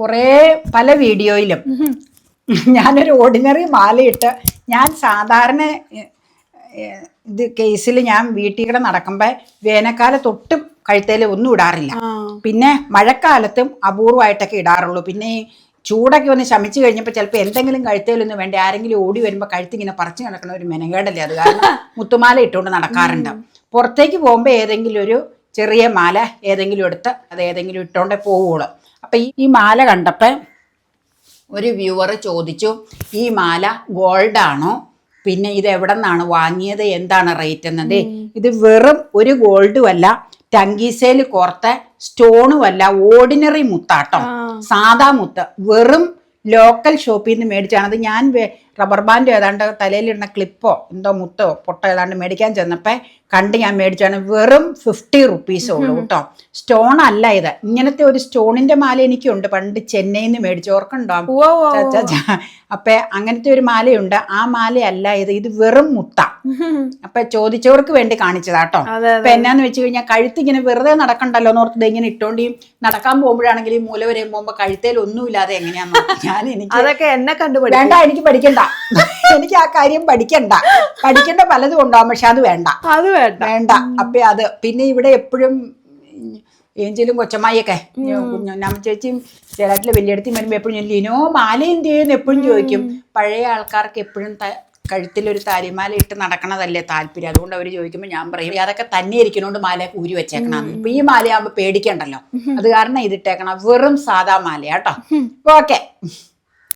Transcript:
കുറേ പല വീഡിയോയിലും ഞാനൊരു ഓർഡിനറി മാലയിട്ട് ഞാൻ സാധാരണ ഇത് കേസിൽ ഞാൻ വീട്ടിൽ കൂടെ നടക്കുമ്പോൾ വേനൽക്കാലത്ത് ഒട്ടും കഴുത്തേൽ ഒന്നും ഇടാറില്ല. പിന്നെ മഴക്കാലത്തും അപൂർവമായിട്ടൊക്കെ ഇടാറുള്ളൂ. പിന്നെ ഈ ചൂടൊക്കെ ഒന്ന് ശമിച്ചു കഴിഞ്ഞപ്പോൾ ചിലപ്പോൾ എന്തെങ്കിലും കഴുത്തേലൊന്നും വേണ്ട. ആരെങ്കിലും ഓടി വരുമ്പോൾ കഴുത്തിങ്ങനെ പറിച്ചു കിടക്കണ ഒരു മെനകേടല്ലേ അത് കാരണം മുത്തുമാല ഇട്ടുകൊണ്ട് നടക്കാറുണ്ട്. പുറത്തേക്ക് പോകുമ്പോൾ ഏതെങ്കിലും ഒരു ചെറിയ മാല ഏതെങ്കിലും എടുത്ത് അത് ഏതെങ്കിലും ഇട്ടുകൊണ്ടേ പോവുള്ളൂ. അപ്പം ഈ ഈ മാല കണ്ടപ്പോൾ ഒരു വ്യൂവർ ചോദിച്ചു ഈ മാല ഗോൾഡ് ആണോ? പിന്നെ ഇത് എവിടെ നിന്നാണ് വാങ്ങിയത്? എന്താണ് റേറ്റ് എന്നത്? ഇത് വെറും ഒരു ഗോൾഡും അല്ല ടങ്കീസയിൽ കോർത്ത സ്റ്റോണും അല്ല ഓർഡിനറി മുത്താട്ടോ. സാധാ മുത്ത് വെറും ലോക്കൽ ഷോപ്പിൽ നിന്ന് മേടിച്ചാണ്. അത് ഞാൻ റബ്ബർ ബാൻഡ് ഏതാണ്ട് തലയിലിടുന്ന ക്ലിപ്പോ എന്തോ മുത്തോ പൊട്ടോ ഏതാണ്ട് മേടിക്കാൻ ചെന്നപ്പോൾ കണ്ട് ഞാൻ മേടിച്ചാണ് വെറും ഫിഫ്റ്റി റുപ്പീസേ ഉള്ളൂ കേട്ടോ സ്റ്റോൺ അല്ല ഇത്. ഇങ്ങനത്തെ ഒരു സ്റ്റോണിന്റെ മാല എനിക്കുണ്ട്. പണ്ട് ചെന്നൈയിൽ നിന്ന് മേടിച്ചു. ഓർക്കണ്ടോ. അപ്പൊ അങ്ങനത്തെ ഒരു മാലയുണ്ട്. ആ മാലയല്ല ഇത്. ഇത് വെറും മുത്ത. അപ്പൊ ചോദിച്ചവർക്ക് വേണ്ടി കാണിച്ചതാട്ടോ കേട്ടോ അപ്പൊ എന്നാന്ന് വെച്ച് കഴിഞ്ഞാൽ കഴുത്ത് ഇങ്ങനെ വെറുതെ നടക്കണ്ടല്ലോ എന്ന് ഓർത്തിട്ട് ഇങ്ങനെ ഇട്ടോണ്ട് നടക്കാൻ പോകുമ്പോഴാണെങ്കിൽ മൂല വരെ പോകുമ്പോ കഴുത്തേൽ ഒന്നുമില്ലാതെ എങ്ങനെയാന്ന് ഞാൻ എനിക്ക് അതൊക്കെ എന്നെ കണ്ടുപിടി വേണ്ട എനിക്ക് പഠിക്കണ്ട. എനിക്ക് ആ കാര്യം പഠിക്കണ്ട. പഠിക്കേണ്ട പലതും ഉണ്ടാവും പക്ഷെ അത് വേണ്ട. അത് വേണ്ട. വേണ്ട. അപ്പൊ അത് പിന്നെ ഇവിടെ എപ്പോഴും ഏഞ്ചലും കൊച്ചമ്മായിയൊക്കെ കുഞ്ഞമ്മ ചേച്ചിയും ചേരാട്ടിലെ വലിയടത്തി വരുമ്പോൾ എപ്പോഴും ഞാൻ ലിനോ മാല എന്ത് ചെയ്യുന്നു എപ്പോഴും ചോദിക്കും. പഴയ ആൾക്കാർക്ക് എപ്പോഴും കഴുത്തിലൊരു താലിമാല ഇട്ട് നടക്കണതല്ലേ താല്പര്യം? അതുകൊണ്ട് അവർ ചോദിക്കുമ്പോൾ ഞാൻ പറയും അതൊക്കെ തന്നെ ഇരിക്കുന്നതുകൊണ്ട് മാല ഊരി വെച്ചേക്കണം. ഇപ്പൊ ഈ മാലയാകുമ്പോൾ പേടിക്കണ്ടല്ലോ. അത് കാരണം ഇതിട്ടേക്കണം. വെറും സാധാ മാല കേട്ടോ ഓക്കെ.